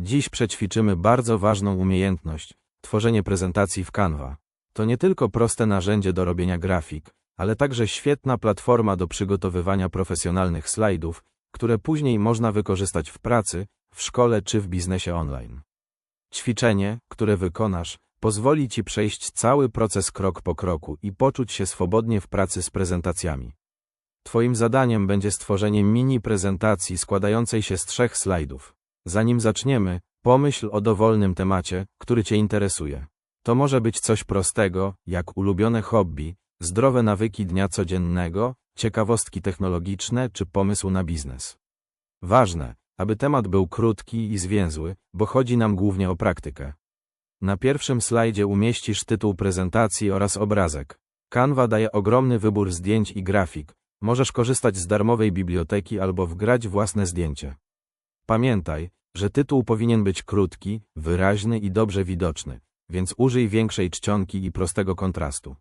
Dziś przećwiczymy bardzo ważną umiejętność tworzenie prezentacji w Canva. To nie tylko proste narzędzie do robienia grafik, ale także świetna platforma do przygotowywania profesjonalnych slajdów, które później można wykorzystać w pracy, w szkole czy w biznesie online. Ćwiczenie, które wykonasz, pozwoli Ci przejść cały proces krok po kroku i poczuć się swobodnie w pracy z prezentacjami. Twoim zadaniem będzie stworzenie mini prezentacji składającej się z trzech slajdów. Zanim zaczniemy, pomyśl o dowolnym temacie, który Cię interesuje. To może być coś prostego, jak ulubione hobby, zdrowe nawyki dnia codziennego, ciekawostki technologiczne czy pomysł na biznes. Ważne, aby temat był krótki i zwięzły, bo chodzi nam głównie o praktykę. Na pierwszym slajdzie umieścisz tytuł prezentacji oraz obrazek. Canva daje ogromny wybór zdjęć i grafik. Możesz korzystać z darmowej biblioteki albo wgrać własne zdjęcie. Pamiętaj, że tytuł powinien być krótki, wyraźny i dobrze widoczny, więc użyj większej czcionki i prostego kontrastu.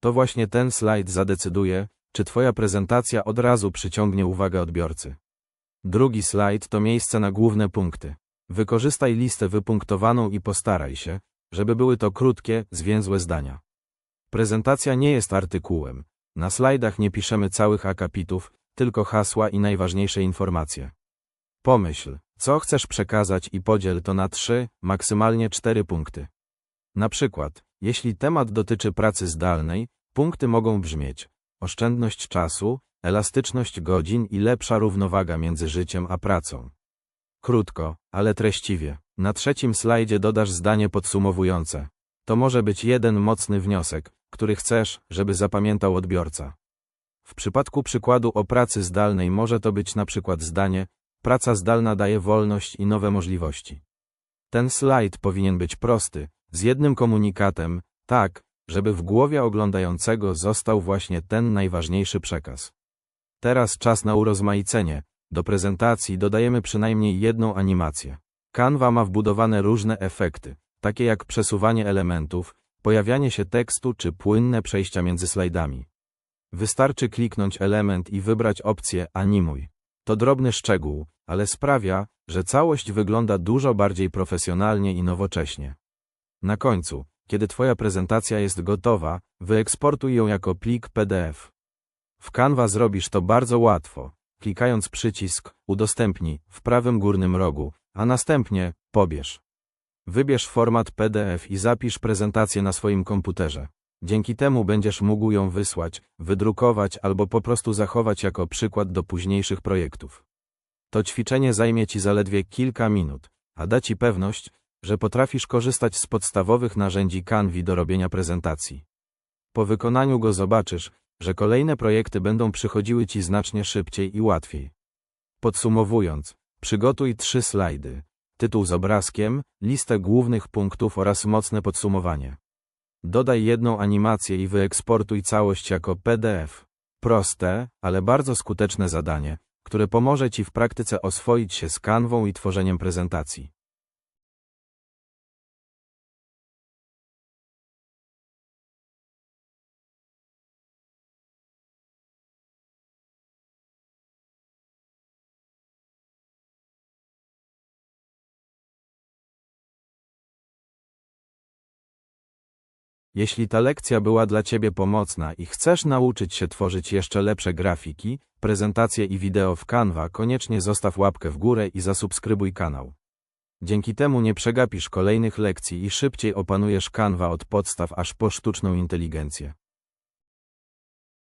To właśnie ten slajd zadecyduje, czy Twoja prezentacja od razu przyciągnie uwagę odbiorcy. Drugi slajd to miejsce na główne punkty. Wykorzystaj listę wypunktowaną i postaraj się, żeby były to krótkie, zwięzłe zdania. Prezentacja nie jest artykułem. Na slajdach nie piszemy całych akapitów, tylko hasła i najważniejsze informacje. Pomyśl, co chcesz przekazać i podziel to na trzy, maksymalnie cztery punkty. Na przykład, jeśli temat dotyczy pracy zdalnej, punkty mogą brzmieć oszczędność czasu, elastyczność godzin i lepsza równowaga między życiem a pracą. Krótko, ale treściwie. Na trzecim slajdzie dodasz zdanie podsumowujące. To może być jeden mocny wniosek, który chcesz, żeby zapamiętał odbiorca. W przypadku przykładu o pracy zdalnej może to być na przykład zdanie Praca zdalna daje wolność i nowe możliwości. Ten slajd powinien być prosty, z jednym komunikatem, tak, żeby w głowie oglądającego został właśnie ten najważniejszy przekaz. Teraz czas na urozmaicenie. Do prezentacji dodajemy przynajmniej jedną animację. Canva ma wbudowane różne efekty, takie jak przesuwanie elementów, pojawianie się tekstu czy płynne przejścia między slajdami. Wystarczy kliknąć element i wybrać opcję Animuj. To drobny szczegół, ale sprawia, że całość wygląda dużo bardziej profesjonalnie i nowocześnie. Na końcu, kiedy Twoja prezentacja jest gotowa, wyeksportuj ją jako plik PDF. W Canva zrobisz to bardzo łatwo, klikając przycisk Udostępnij w prawym górnym rogu, a następnie Pobierz. Wybierz format PDF i zapisz prezentację na swoim komputerze. Dzięki temu będziesz mógł ją wysłać, wydrukować albo po prostu zachować jako przykład do późniejszych projektów. To ćwiczenie zajmie Ci zaledwie kilka minut, a da Ci pewność, że potrafisz korzystać z podstawowych narzędzi Canvi do robienia prezentacji. Po wykonaniu go zobaczysz, że kolejne projekty będą przychodziły Ci znacznie szybciej i łatwiej. Podsumowując, przygotuj trzy slajdy, tytuł z obrazkiem, listę głównych punktów oraz mocne podsumowanie. Dodaj jedną animację i wyeksportuj całość jako PDF. Proste, ale bardzo skuteczne zadanie, które pomoże Ci w praktyce oswoić się z kanwą i tworzeniem prezentacji. Jeśli ta lekcja była dla Ciebie pomocna i chcesz nauczyć się tworzyć jeszcze lepsze grafiki, prezentacje i wideo w Canva, koniecznie zostaw łapkę w górę i zasubskrybuj kanał. Dzięki temu nie przegapisz kolejnych lekcji i szybciej opanujesz Canva od podstaw aż po sztuczną inteligencję.